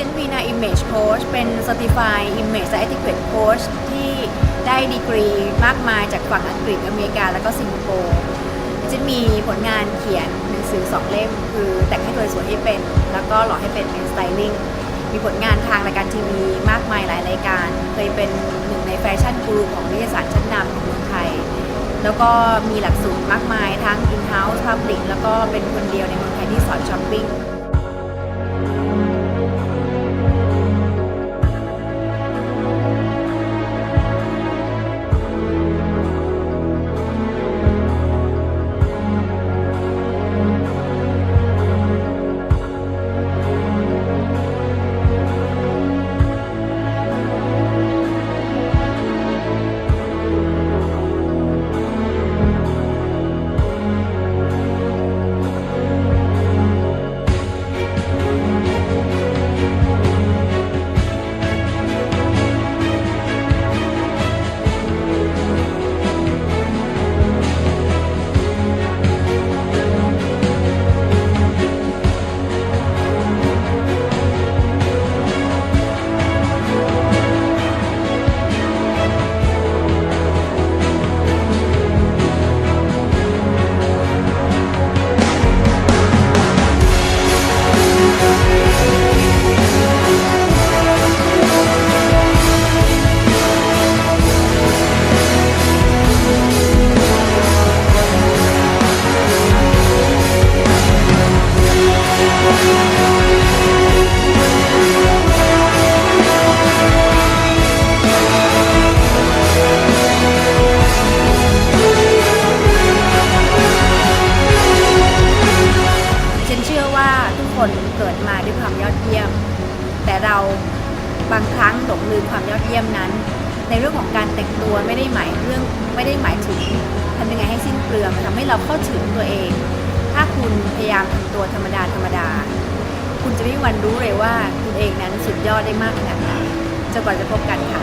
จนวีนา Image Coach เป็น Certified Image and Etiquette Coach ที่ได้ดีกรีมากมายจากฝั่งอังกฤษอเมริกา แล้วก็สิงคโปร์เจนมีผลงานเขียนหนังสือสองเล่ม คือแต่งให้ตัวสวยให้เป็น แล้วก็หล่อให้เป็นเป็นสไตลิ่งมีผลงานทางรายการทีวีมากมายหลายรายการ เคยเป็นหนึ่งในแฟชั่นกูรูของนิตยสารชั้นนำของเมืองไทย แล้วก็มีหลักสูตรมากมายทั้ง in-house public แล้วก็เป็นคนเดียวในเมืองไทยที่สอนช้อปปิ้ง แต่เราบางครั้งหลงลืมความยอดเยี่ยมนั้น ในเรื่องของการแต่งตัวไม่ได้หมายเรื่องไม่ได้หมายถึงทำยังไงให้สิ้นเปลืองมันทำให้เราเข้าถึงตัวเอง ถ้าคุณพยายามทำตัวธรรมดาธรรมดา คุณจะไม่วันรู้เลยว่าคุณเองนั้นสุดยอดได้มากขนาดไหนจนกว่าจะพบกันค่ะ